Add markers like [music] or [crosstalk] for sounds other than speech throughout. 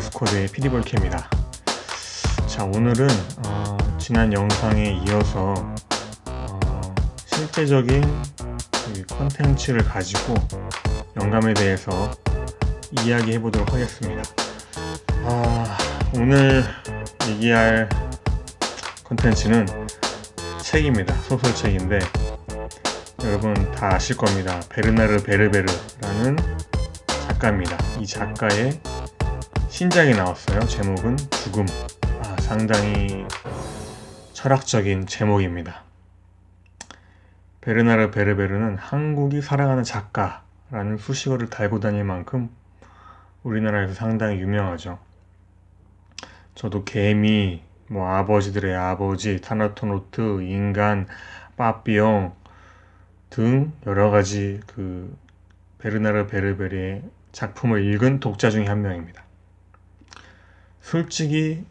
볼케 스쿼드의 피디볼케입니다. 자, 오늘은 어, 지난 영상에 이어서 어, 실제적인 이 컨텐츠를 가지고 영감에 대해서 이야기해 보도록 하겠습니다. 아, 오늘 얘기할 컨텐츠는 책입니다. 소설책인데 여러분 다 아실 겁니다. 베르나르 베르베르라는 작가입니다. 이 작가의 신작이 나왔어요. 제목은 죽음. 아, 상당히 철학적인 제목입니다. 베르나르 베르베르는 한국이 사랑하는 작가라는 수식어를 달고 다닐 만큼 우리나라에서 상당히 유명하죠. 저도 개미, 뭐 아버지들의 아버지, 타나토노트, 인간, 빠삐용 등 여러 가지 그 베르나르 베르베르의 작품을 읽은 독자 중에 한 명입니다. 솔직히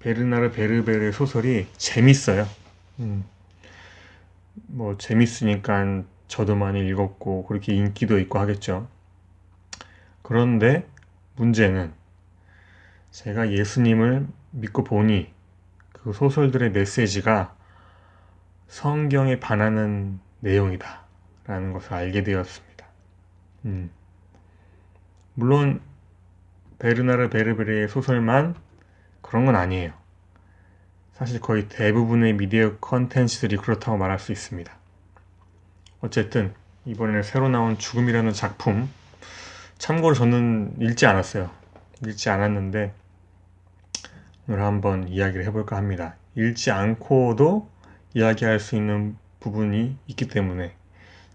베르나르 베르베르의 소설이 재밌어요. 음. 뭐 재밌으니까 저도 많이 읽었고 그렇게 인기도 있고 하겠죠. 그런데 문제는 제가 예수님을 믿고 보니 그 소설들의 메시지가 성경에 반하는 내용이다. 라는 것을 알게 되었습니다. 음. 물론, 베르나르 베르베르의 소설만 그런 건 아니에요. 사실 거의 대부분의 미디어 컨텐츠들이 그렇다고 말할 수 있습니다. 어쨌든, 이번에 새로 나온 죽음이라는 작품, 참고로 저는 읽지 않았어요. 읽지 않았는데, 오늘 한번 이야기를 해볼까 합니다. 읽지 않고도 이야기할 수 있는 부분이 있기 때문에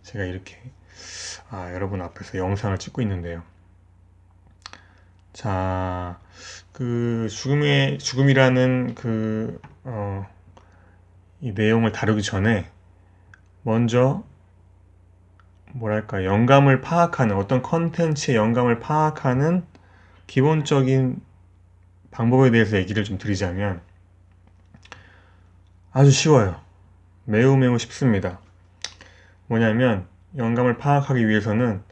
제가 이렇게 아, 여러분 앞에서 영상을 찍고 있는데요. 자, 그 죽음의 죽음이라는 그 어, 이 내용을 다루기 전에 먼저 뭐랄까 영감을 파악하는 어떤 컨텐츠의 영감을 파악하는 기본적인 방법에 대해서 얘기를 좀 드리자면 아주 쉬워요. 매우 매우 쉽습니다. 뭐냐면 영감을 파악하기 위해서는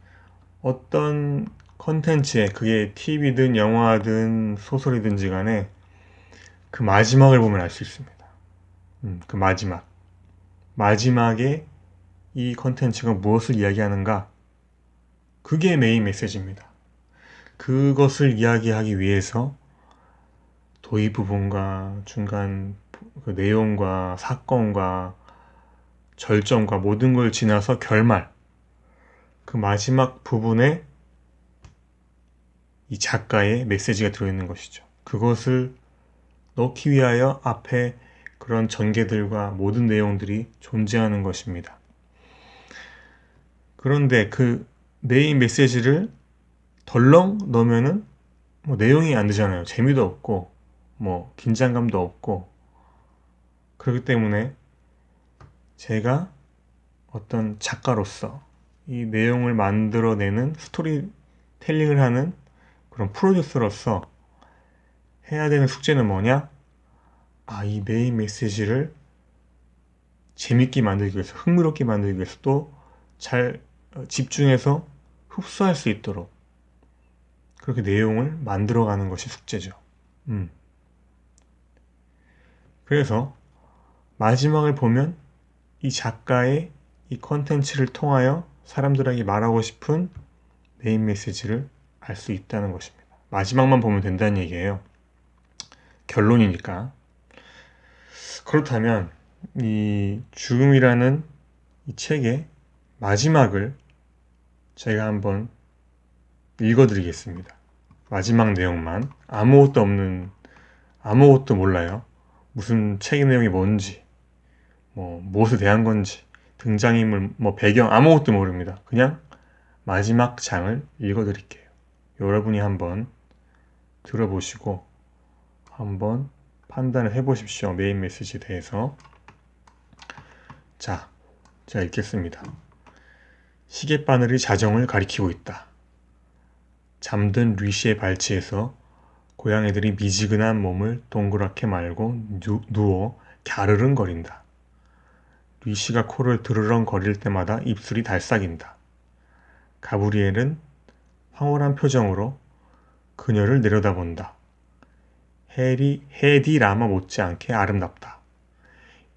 어떤 컨텐츠에 그게 TV든 영화든 소설이든지 간에 그 마지막을 보면 알 수 있습니다. 음, 그 마지막. 마지막에 이 컨텐츠가 무엇을 이야기하는가? 그게 메인 메시지입니다. 그것을 이야기하기 위해서 도입 부분과 중간 그 내용과 사건과 절정과 모든 걸 지나서 결말 그 마지막 부분에 이 작가의 메시지가 들어있는 것이죠. 그것을 넣기 위하여 앞에 그런 전개들과 모든 내용들이 존재하는 것입니다. 그런데 그 메인 메시지를 덜렁 넣으면은 뭐 내용이 안 되잖아요. 재미도 없고 뭐 긴장감도 없고 그렇기 때문에 제가 어떤 작가로서 이 내용을 만들어내는 스토리텔링을 하는 그런 프로듀서로서 해야 되는 숙제는 뭐냐? 아, 이 메인 메시지를 재밌게 만들기 위해서, 흥미롭게 만들기 위해서 또 잘 집중해서 흡수할 수 있도록 그렇게 내용을 만들어가는 것이 숙제죠. 음. 그래서 마지막을 보면 이 작가의 이 컨텐츠를 통하여 사람들에게 말하고 싶은 메인 메시지를 알 수 있다는 것입니다. 마지막만 보면 된다는 얘기예요. 결론이니까. 그렇다면 이 죽음이라는 이 책의 마지막을 제가 한번 읽어드리겠습니다. 마지막 내용만 아무것도 없는 아무것도 몰라요. 무슨 책의 내용이 뭔지 뭐 무엇에 대한 건지 등장인물 뭐 배경 아무것도 모릅니다. 그냥 마지막 장을 읽어드릴게요. 여러분이 한번 들어보시고 한번 판단을 해보십시오. 메인 메시지에 대해서. 자, 제가 읽겠습니다. 시계바늘이 자정을 가리키고 있다. 잠든 류시의 발치에서 고양이들이 미지근한 몸을 동그랗게 말고 누, 누워 갸르릉거린다. 리시가 코를 드르렁거릴 때마다 입술이 달싹인다. 가브리엘은 황홀한 표정으로 그녀를 내려다본다. 해리, 헤디 라마 못지않게 아름답다.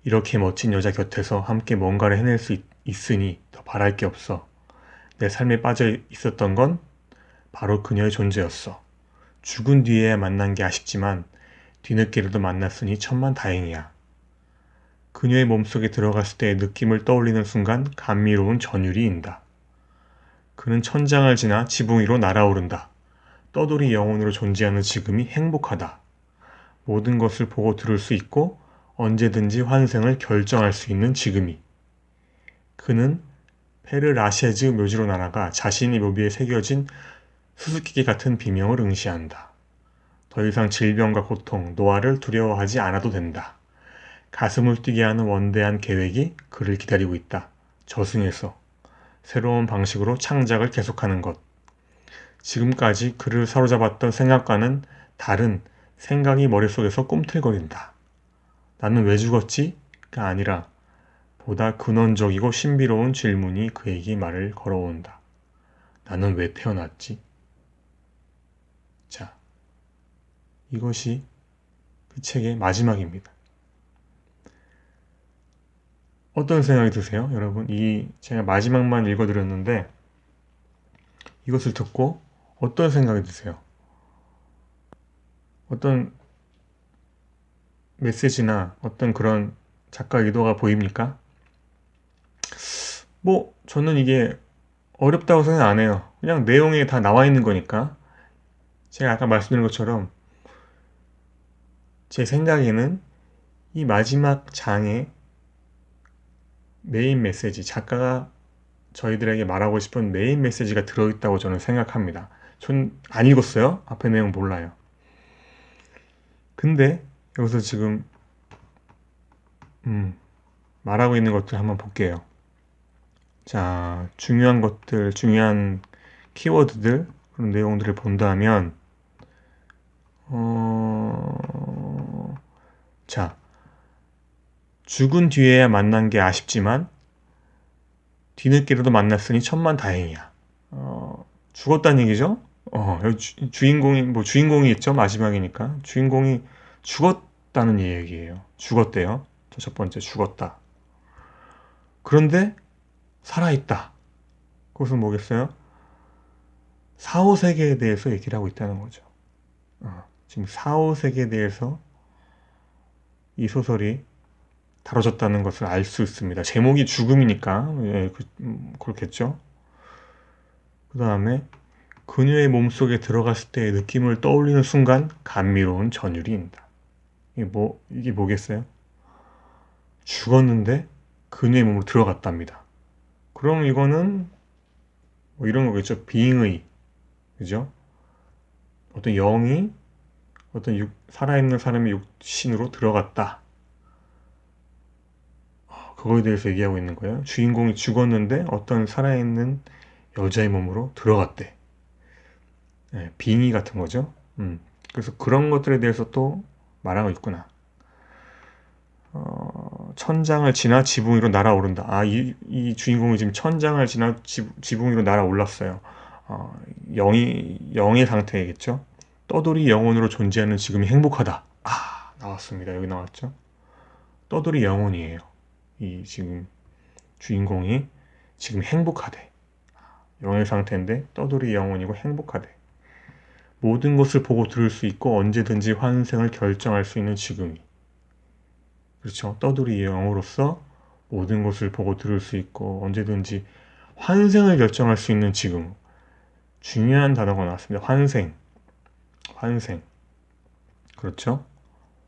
이렇게 멋진 여자 곁에서 함께 뭔가를 해낼 수 있, 있으니 더 바랄 게 없어. 내 삶에 빠져 있었던 건 바로 그녀의 존재였어. 죽은 뒤에야 만난 게 아쉽지만 뒤늦게라도 만났으니 천만 다행이야. 그녀의 몸속에 들어갔을 때의 느낌을 떠올리는 순간 감미로운 전율이 인다. 그는 천장을 지나 지붕 위로 날아오른다. 떠돌이 영혼으로 존재하는 지금이 행복하다. 모든 것을 보고 들을 수 있고 언제든지 환생을 결정할 수 있는 지금이. 그는 페르라셰즈 묘지로 날아가 자신의 묘비에 새겨진 수수께끼 같은 비명을 응시한다. 더 이상 질병과 고통, 노화를 두려워하지 않아도 된다. 가슴을 뛰게 하는 원대한 계획이 그를 기다리고 있다. 저승에서 새로운 방식으로 창작을 계속하는 것. 지금까지 그를 사로잡았던 생각과는 다른 생각이 머릿속에서 꿈틀거린다. 나는 왜 죽었지?가 아니라 보다 근원적이고 신비로운 질문이 그에게 말을 걸어온다. 나는 왜 태어났지? 자, 이것이 그 책의 마지막입니다. 어떤 생각이 드세요? 여러분, 이 제가 마지막만 읽어드렸는데 이것을 듣고 어떤 생각이 드세요? 어떤 메시지나 어떤 그런 작가 의도가 보입니까? 뭐 저는 이게 어렵다고 생각 안 해요. 그냥 내용에 다 나와 있는 거니까. 제가 아까 말씀드린 것처럼 제 생각에는 이 마지막 장에 메인 메시지, 작가가 저희들에게 말하고 싶은 메인 메시지가 들어있다고 저는 생각합니다. 전 안 읽었어요. 앞에 내용 몰라요. 근데 여기서 지금 음, 말하고 있는 것들 한번 볼게요. 자, 중요한 것들, 중요한 키워드들, 그런 내용들을 본다면, 어, 자, 죽은 뒤에야 만난 게 아쉽지만, 뒤늦게라도 만났으니 천만 다행이야. 어, 죽었다는 얘기죠? 어, 주, 주인공이, 뭐 주인공이 있죠? 마지막이니까. 주인공이 죽었다는 얘기예요. 죽었대요. 첫 번째, 죽었다. 그런데 살아있다. 그것은 뭐겠어요? 사후세계에 대해서 얘기를 하고 있다는 거죠. 어, 지금 사후세계에 대해서 이 소설이 다뤄졌다는 것을 알 수 있습니다. 제목이 죽음이니까 예, 그, 음, 그렇겠죠. 그 다음에 그녀의 몸속에 들어갔을 때의 느낌을 떠올리는 순간 감미로운 전율이입니다. 이게 뭐 이게 뭐겠어요? 죽었는데 그녀의 몸으로 들어갔답니다. 그럼 이거는 뭐 이런 거겠죠. 비잉의 그죠? 어떤 영이 어떤 육, 살아있는 사람의 육신으로 들어갔다. 어, 그거에 대해서 얘기하고 있는 거예요. 주인공이 죽었는데 어떤 살아있는 여자의 몸으로 들어갔대. 네, 빙의 같은 거죠. 음, 그래서 그런 것들에 대해서 또 말하고 있구나. 어, 천장을 지나 지붕 위로 날아오른다. 아, 이, 이 주인공이 지금 천장을 지나 지, 지붕 위로 날아올랐어요. 어, 영이, 영의 상태겠죠. 떠돌이 영혼으로 존재하는 지금이 행복하다. 아, 나왔습니다. 여기 나왔죠. 떠돌이 영혼이에요. 이 지금 주인공이 지금 행복하대. 영의 상태인데 떠돌이 영혼이고 행복하대. 모든 것을 보고 들을 수 있고 언제든지 환생을 결정할 수 있는 지금이. 그렇죠. 떠돌이 영으로서 모든 것을 보고 들을 수 있고 언제든지 환생을 결정할 수 있는 지금. 중요한 단어가 나왔습니다. 환생. 환생. 그렇죠.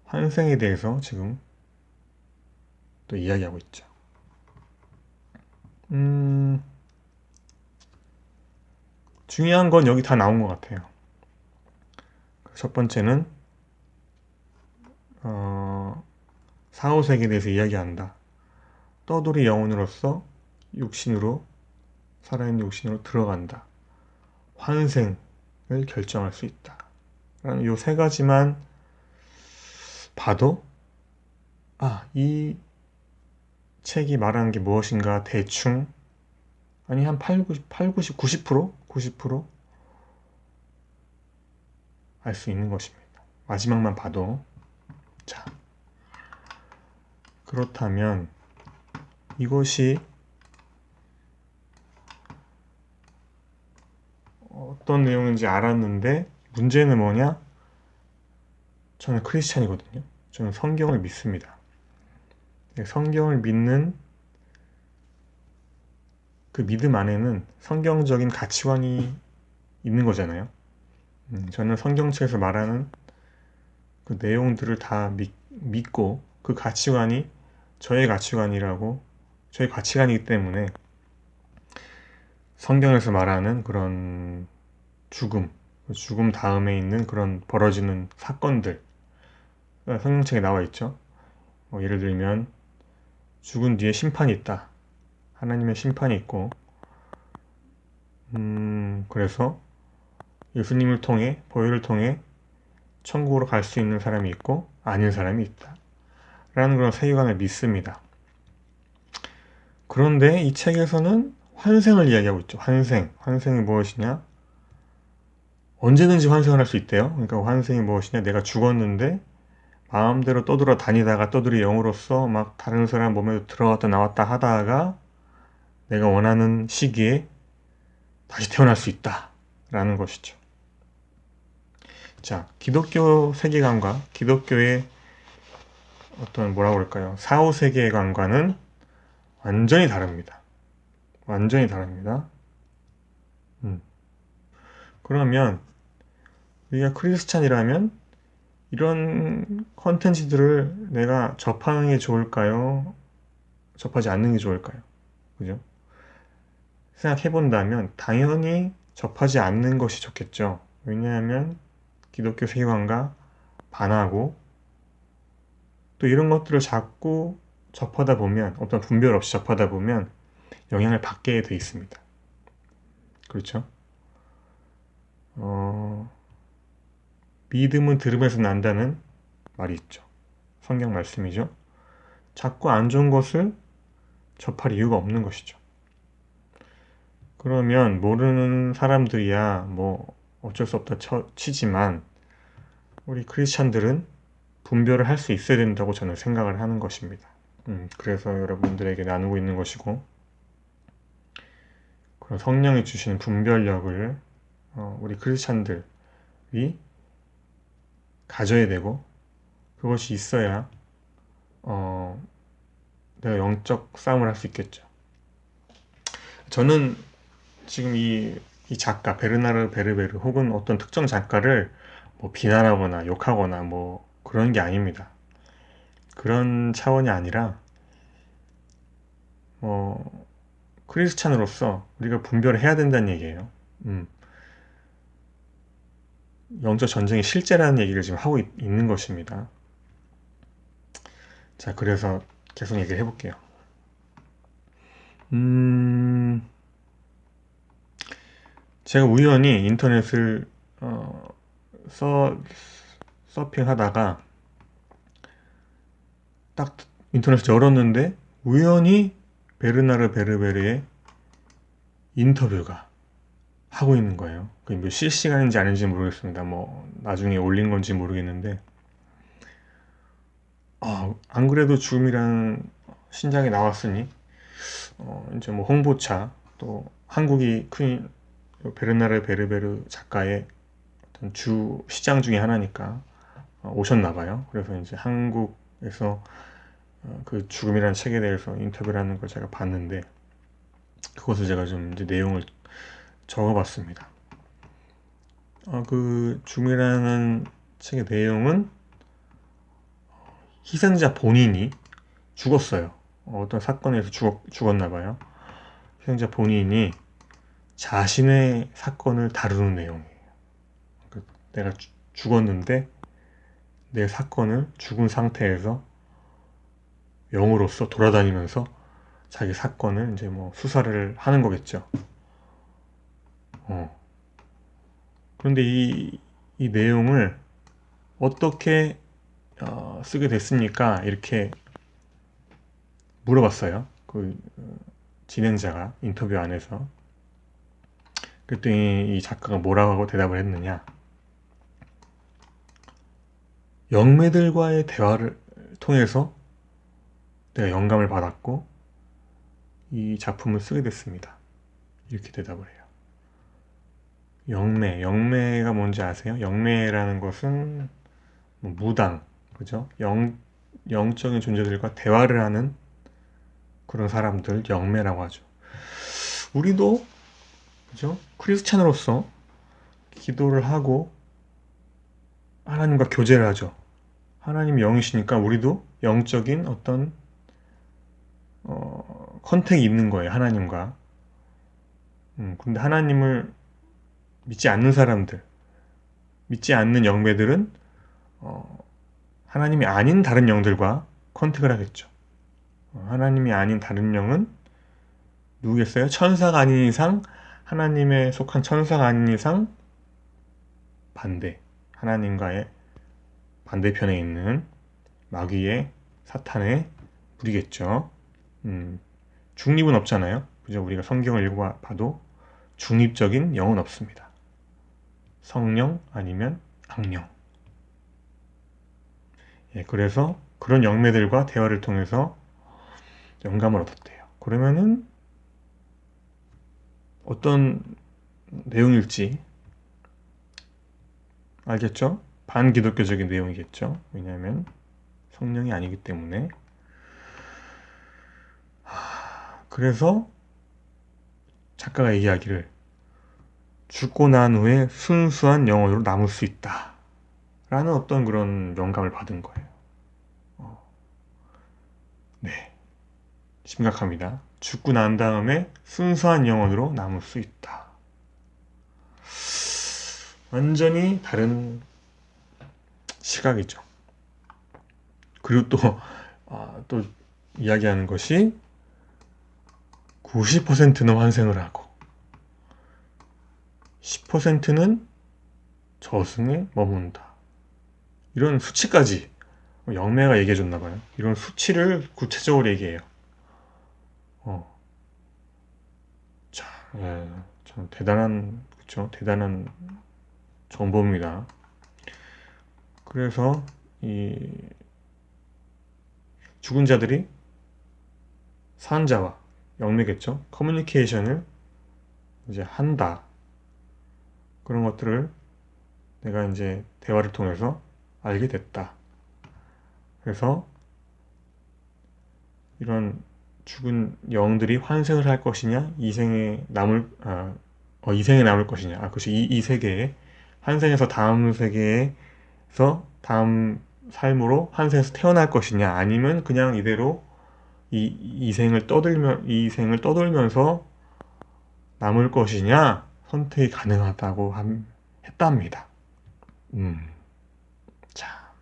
환생에 대해서 지금 또 이야기하고 있죠. 음, 중요한 건 여기 다 나온 것 같아요. 첫 번째는 어, 사후세계에 대해서 이야기한다. 떠돌이 영혼으로서 육신으로 살아있는 육신으로 들어간다. 환생을 결정할 수 있다. 이 세 가지만 봐도 아, 이 책이 말하는 게 무엇인가 대충 아니 한 8, 90, 8, 90, 90%? 90%? 알 수 있는 것입니다. 마지막만 봐도 자 그렇다면 이것이 어떤 내용인지 알았는데 문제는 뭐냐? 저는 크리스찬이거든요. 저는 성경을 믿습니다. 네, 성경을 믿는 그 믿음 안에는 성경적인 가치관이 있는 거잖아요. 음, 저는 성경책에서 말하는 그 내용들을 다 믿, 믿고 그 가치관이 저의 가치관이라고 저의 가치관이기 때문에 성경에서 말하는 그런 죽음, 그 죽음 다음에 있는 그런 벌어지는 사건들 성경책에 나와 있죠. 뭐 예를 들면 죽은 뒤에 심판이 있다. 하나님의 심판이 있고, 음, 그래서 예수님을 통해, 보혈을 통해 천국으로 갈 수 있는 사람이 있고, 아닌 사람이 있다. 라는 그런 세계관을 믿습니다. 그런데 이 책에서는 환생을 이야기하고 있죠. 환생. 환생이 무엇이냐? 언제든지 환생을 할 수 있대요. 그러니까 환생이 무엇이냐? 내가 죽었는데 마음대로 떠돌아 다니다가 떠돌이 영으로서 막 다른 사람 몸에 들어갔다 나왔다 하다가 내가 원하는 시기에 다시 태어날 수 있다. 라는 것이죠. 자, 기독교 세계관과 기독교의 어떤 뭐라고 그럴까요? 사후 세계관과는 완전히 다릅니다. 완전히 다릅니다. 음. 그러면 우리가 크리스찬이라면 이런 컨텐츠들을 내가 접하는 게 좋을까요? 접하지 않는 게 좋을까요? 그죠? 생각해 본다면 당연히 접하지 않는 것이 좋겠죠. 왜냐하면 기독교 세계관과 반하고 또 이런 것들을 자꾸 접하다 보면 어떤 분별 없이 접하다 보면 영향을 받게 돼 있습니다. 그렇죠? 어, 믿음은 들음에서 난다는 말이 있죠. 성경 말씀이죠. 자꾸 안 좋은 것을 접할 이유가 없는 것이죠. 그러면 모르는 사람들이야 뭐 어쩔 수 없다 쳐, 치지만 우리 크리스찬들은 분별을 할 수 있어야 된다고 저는 생각을 하는 것입니다. 음, 그래서 여러분들에게 나누고 있는 것이고 그런 성령이 주시는 분별력을 어, 우리 크리스찬들이 가져야 되고 그것이 있어야 어, 내가 영적 싸움을 할 수 있겠죠. 저는 지금 이, 이 작가 베르나르 베르베르 혹은 어떤 특정 작가를 뭐 비난하거나 욕하거나 뭐 그런 게 아닙니다. 그런 차원이 아니라 뭐 크리스찬으로서 우리가 분별을 해야 된다는 얘기예요. 음. 영적 전쟁이 실제라는 얘기를 지금 하고 있, 는 것입니다. 자, 그래서 계속 얘기를 해볼게요. 음, 제가 우연히 인터넷을 어, 서, 서핑하다가 딱 인터넷을 열었는데 우연히 베르나르 베르베르의 인터뷰가 하고 있는 거예요. 그게 뭐 실시간인지 아닌지 모르겠습니다. 뭐 나중에 올린 건지 모르겠는데 아, 안 그래도 죽음이라는 신작이 나왔으니 어, 이제 뭐 홍보차 또 한국이 큰 베르나르 베르베르 작가의 어떤 주 시장 중에 하나니까 어, 오셨나 봐요. 그래서 이제 한국에서 어, 그 죽음이라는 책에 대해서 인터뷰를 하는 걸 제가 봤는데 그것을 제가 좀 이제 내용을 적어봤습니다. 어, 그 죽음이라는 책의 내용은 희생자 본인이 죽었어요. 어떤 사건에서 죽었, 죽었나 봐요. 희생자 본인이 자신의 사건을 다루는 내용이에요. 그 내가 주, 죽었는데 내 사건을 죽은 상태에서 영으로서 돌아다니면서 자기 사건을 이제 뭐 수사를 하는 거겠죠. 어. 그런데 이, 이 내용을 어떻게 어, 쓰게 됐습니까? 이렇게 물어봤어요. 그 어, 진행자가 인터뷰 안에서. 그랬더니 이 작가가 뭐라고 대답을 했느냐. 영매들과의 대화를 통해서 내가 영감을 받았고 이 작품을 쓰게 됐습니다. 이렇게 대답을 해요. 영매, 영매가 뭔지 아세요? 영매라는 것은 뭐 무당, 그죠? 영, 영적인 존재들과 대화를 하는 그런 사람들, 영매라고 하죠. 우리도, 그죠? 크리스찬으로서 기도를 하고 하나님과 교제를 하죠. 하나님이 영이시니까 우리도 영적인 어떤 어, 컨택이 있는 거예요. 하나님과. 음, 근데 하나님을 믿지 않는 사람들, 믿지 않는 영매들은 어, 하나님이 아닌 다른 영들과 컨택을 하겠죠. 어, 하나님이 아닌 다른 영은 누구겠어요? 천사가 아닌 이상, 하나님에 속한 천사가 아닌 이상 반대. 하나님과의 반대편에 있는 마귀의 사탄의 무리겠죠. 음, 중립은 없잖아요. 그죠? 우리가 성경을 읽어봐도 중립적인 영은 없습니다. 성령 아니면 악령. 예, 그래서 그런 영매들과 대화를 통해서 영감을 얻었대요. 그러면은 어떤 내용일지 알겠죠? 반기독교적인 내용이겠죠. 왜냐하면 성령이 아니기 때문에. 그래서 작가가 얘기하기를 죽고 난 후에 순수한 영혼으로 남을 수 있다. 라는 어떤 그런 영감을 받은 거예요. 어. 네. 심각합니다. 죽고 난 다음에 순수한 영혼으로 남을 수 있다. 완전히 다른 시각이죠. 그리고 또, 아, 또 이야기하는 것이 90%는 환생을 하고 10%는 저승에 머문다. 이런 수치까지 영매가 얘기해 줬나 봐요. 이런 수치를 구체적으로 얘기해요. 어. 자, 예, 참 대단한 그렇죠? 대단한 정보입니다. 그래서 이 죽은 자들이 산자와 영매겠죠. 커뮤니케이션을 이제 한다. 그런 것들을 내가 이제 대화를 통해서 알게 됐다. 그래서 이런 죽은 영들이 환생을 할 것이냐, 이생에 남을 아, 어, 이생에 남을 것이냐, 아, 그렇이 이 세계에 환생에서 다음 세계에서 다음 삶으로 환생에서 태어날 것이냐, 아니면 그냥 이대로 이 이생을 떠들면 이 생을 떠돌면서 남을 것이냐 선택이 가능하다고 함, 했답니다. 음, 자,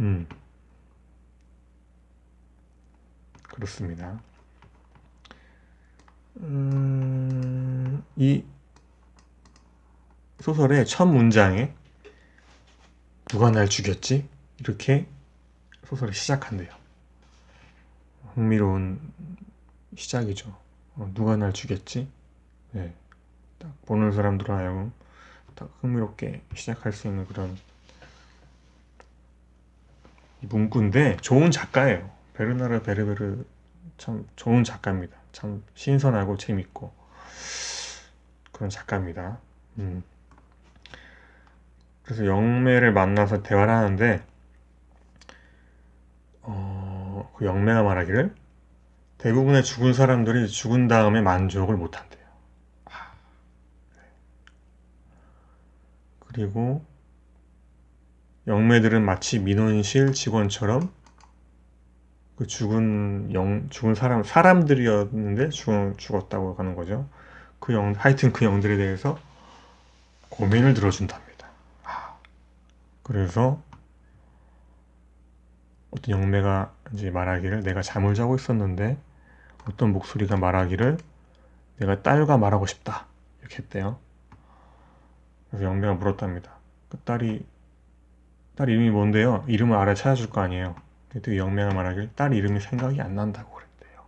음, 그렇습니다. 음, 이 소설의 첫 문장에 누가 날 죽였지? 이렇게 소설이 시작한대요. 흥미로운 시작이죠. 어, 누가 날 죽였지? 네. 딱 보는 사람들 하여금 딱 흥미롭게 시작할 수 있는 그런 문구인데 좋은 작가예요. 베르나르 베르베르 참 좋은 작가입니다. 참 신선하고 재밌고 그런 작가입니다. 음. 그래서 영매를 만나서 대화를 하는데 어, 그 영매가 말하기를 대부분의 죽은 사람들이 죽은 다음에 만족을 못한대요. 아, 네. 그리고 영매들은 마치 민원실 직원처럼 그 죽은 영 죽은 사람 사람들이었는데 죽, 죽었다고 하는 거죠. 그 영 하여튼 그 영들에 대해서 고민을 들어준답니다. 아, 그래서 어떤 영매가 이제 말하기를 내가 잠을 자고 있었는데 어떤 목소리가 말하기를 내가 딸과 말하고 싶다 이렇게 했대요. 그래서 영매가 물었답니다. 그 딸이 딸 이름이 뭔데요? 이름을 알아 찾아줄 거 아니에요. 그때 영매가 말하길 딸 이름이 생각이 안 난다고 그랬대요.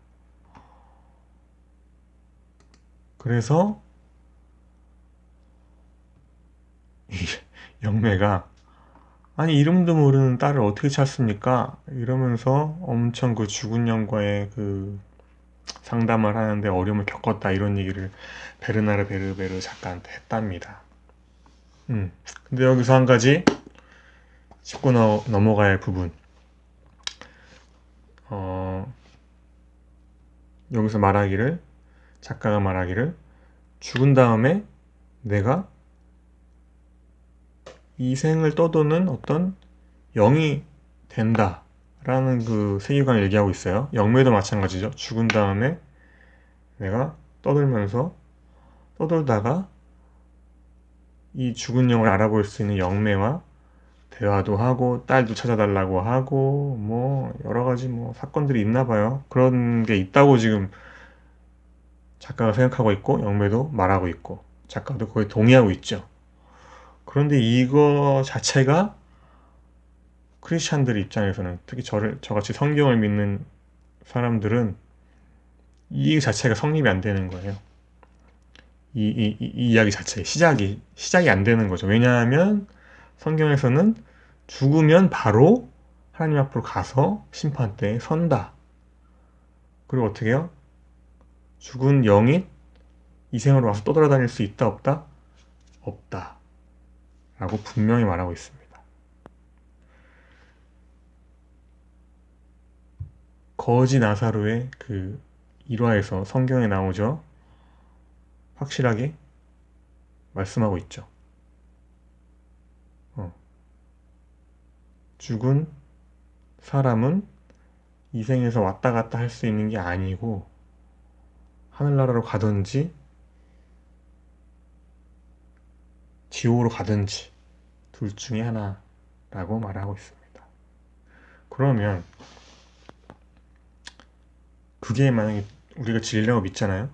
그래서 이 [laughs] 영매가 아니 이름도 모르는 딸을 어떻게 찾습니까? 이러면서 엄청 그 죽은 영과의 그 상담을 하는데 어려움을 겪었다 이런 얘기를 베르나르 베르베르 작가한테 했답니다. 음. 근데 여기서 한 가지 짚고 넘어가야 할 부분. 어, 여기서 말하기를 작가가 말하기를 죽은 다음에 내가 이 생을 떠도는 어떤 영이 된다 라는 그 세계관을 얘기하고 있어요. 영매도 마찬가지죠. 죽은 다음에 내가 떠들면서 떠돌다가 이 죽은 영을 알아볼 수 있는 영매와 대화도 하고 딸도 찾아달라고 하고 뭐 여러 가지 뭐 사건들이 있나 봐요. 그런 게 있다고 지금 작가가 생각하고 있고 영매도 말하고 있고 작가도 거의 동의하고 있죠. 그런데 이거 자체가 크리스찬들 입장에서는 특히 저를 저같이 성경을 믿는 사람들은 이 자체가 성립이 안 되는 거예요. 이, 이, 이, 이 이야기 자체 시작이 시작이 안 되는 거죠. 왜냐하면 성경에서는 죽으면 바로 하나님 앞으로 가서 심판대에 선다. 그리고 어떻게 해요? 죽은 영이 이 생으로 와서 떠돌아다닐 수 있다 없다? 없다. 라고 분명히 말하고 있습니다. 거지 나사로의 그 일화에서 성경에 나오죠. 확실하게 말씀하고 있죠. 어. 죽은 사람은 이 생에서 왔다 갔다 할 수 있는 게 아니고 하늘나라로 가든지 지옥으로 가든지 둘 중에 하나라고 말하고 있습니다. 그러면 그게 만약에 우리가 진리라고 믿잖아요.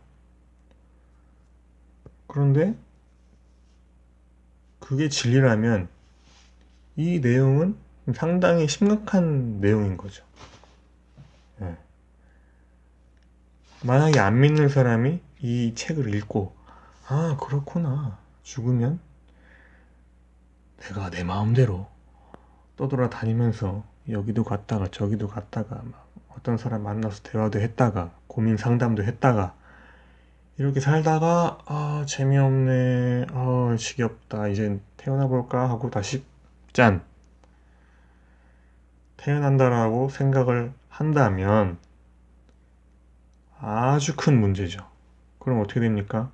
그런데 그게 진리라면 이 내용은 상당히 심각한 내용인 거죠. 네. 만약에 안 믿는 사람이 이 책을 읽고 아 그렇구나 죽으면 내가 내 마음대로 떠돌아 다니면서 여기도 갔다가 저기도 갔다가 막 어떤 사람 만나서 대화도 했다가 고민 상담도 했다가 이렇게 살다가 아 재미없네 아 지겹다 이제 태어나 볼까 하고 다시 짠 태어난다라고 생각을 한다면 아주 큰 문제죠. 그럼 어떻게 됩니까?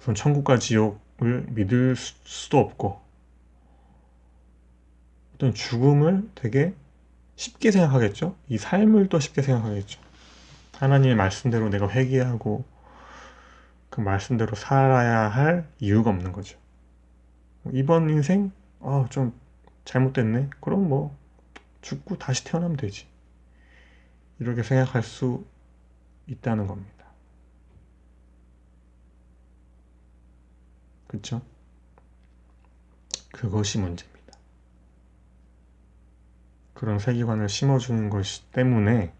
우선 천국과 지옥 을 믿을 수도 없고 어떤 죽음을 되게 쉽게 생각하겠죠. 이 삶을 또 쉽게 생각하겠죠. 하나님의 말씀대로 내가 회개하고 그 말씀대로 살아야 할 이유가 없는 거죠. 이번 인생 아, 좀 잘못됐네. 그럼 뭐 죽고 다시 태어나면 되지. 이렇게 생각할 수 있다는 겁니다. 그쵸? 그것이 문제입니다. 그런 세계관을 심어주는 것 때문에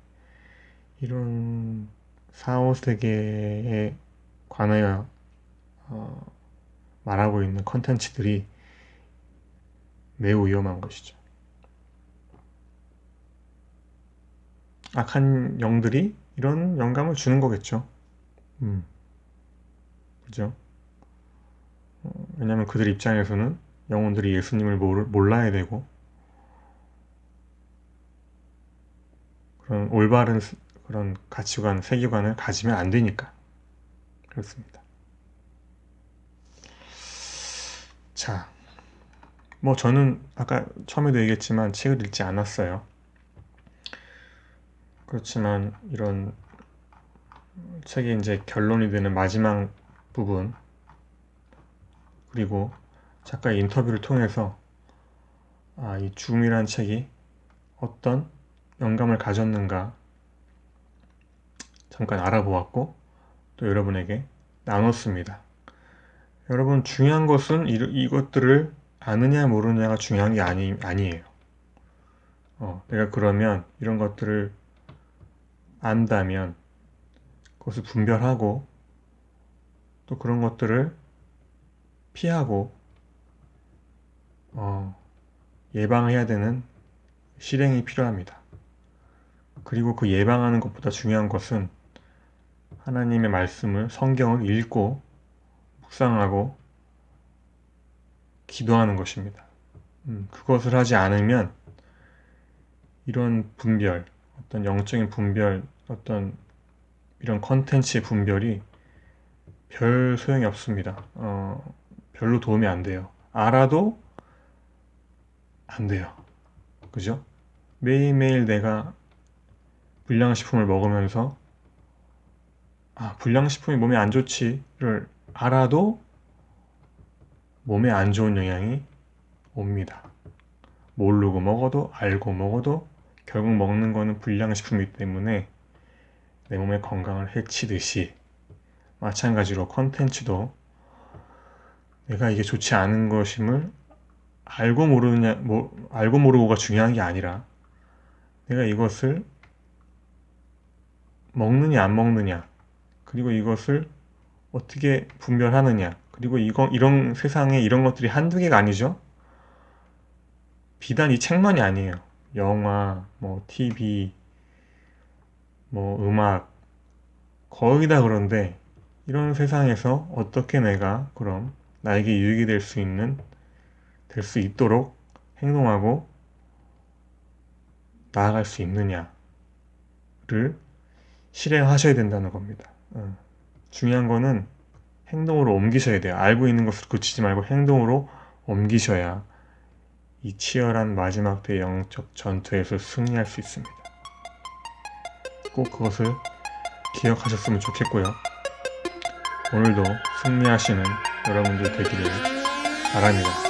이런 4, 5세계에 관하여 어, 말하고 있는 컨텐츠들이 매우 위험한 것이죠. 악한 영들이 이런 영감을 주는 거겠죠. 음. 그죠? 왜냐하면 그들 입장에서는 영혼들이 예수님을 몰라야 되고 그런 올바른 그런 가치관, 세계관을 가지면 안 되니까 그렇습니다. 자, 뭐 저는 아까 처음에도 얘기했지만 책을 읽지 않았어요. 그렇지만 이런 책의 이제 결론이 되는 마지막 부분 그리고 작가의 인터뷰를 통해서 아, 이 죽음이라는 책이 어떤 영감을 가졌는가 잠깐 알아보았고 또 여러분에게 나눴습니다. 여러분 중요한 것은 이, 이것들을 아느냐 모르느냐가 중요한 게 아니, 아니에요. 어, 내가 그러면 이런 것들을 안다면 그것을 분별하고 또 그런 것들을 피하고 어, 예방해야 되는 실행이 필요합니다. 그리고 그 예방하는 것보다 중요한 것은 하나님의 말씀을 성경을 읽고 묵상하고 기도하는 것입니다. 음, 그것을 하지 않으면 이런 분별, 어떤 영적인 분별, 어떤 이런 컨텐츠의 분별이 별 소용이 없습니다. 어, 별로 도움이 안 돼요. 알아도 안 돼요. 그죠? 매일매일 내가 불량식품을 먹으면서 아, 불량식품이 몸에 안 좋지를 알아도 몸에 안 좋은 영향이 옵니다. 모르고 먹어도 알고 먹어도 결국 먹는 거는 불량식품이기 때문에 내 몸의 건강을 해치듯이 마찬가지로 컨텐츠도 내가 이게 좋지 않은 것임을 알고 모르느냐, 뭐, 알고 모르고가 중요한 게 아니라 내가 이것을 먹느냐 안 먹느냐 그리고 이것을 어떻게 분별하느냐 그리고 이거 이런 세상에 이런 것들이 한두 개가 아니죠. 비단 이 책만이 아니에요. 영화, 뭐 TV, 뭐 음악 거의 다 그런데 이런 세상에서 어떻게 내가 그럼 나에게 유익이 될 수 있는 될 수 있도록 행동하고 나아갈 수 있느냐를 실행하셔야 된다는 겁니다. 어. 중요한 거는 행동으로 옮기셔야 돼요. 알고 있는 것을 그치지 말고 행동으로 옮기셔야 이 치열한 마지막 때 영적 전투에서 승리할 수 있습니다. 꼭 그것을 기억하셨으면 좋겠고요. 오늘도 승리하시는 여러분들 되기를 바랍니다.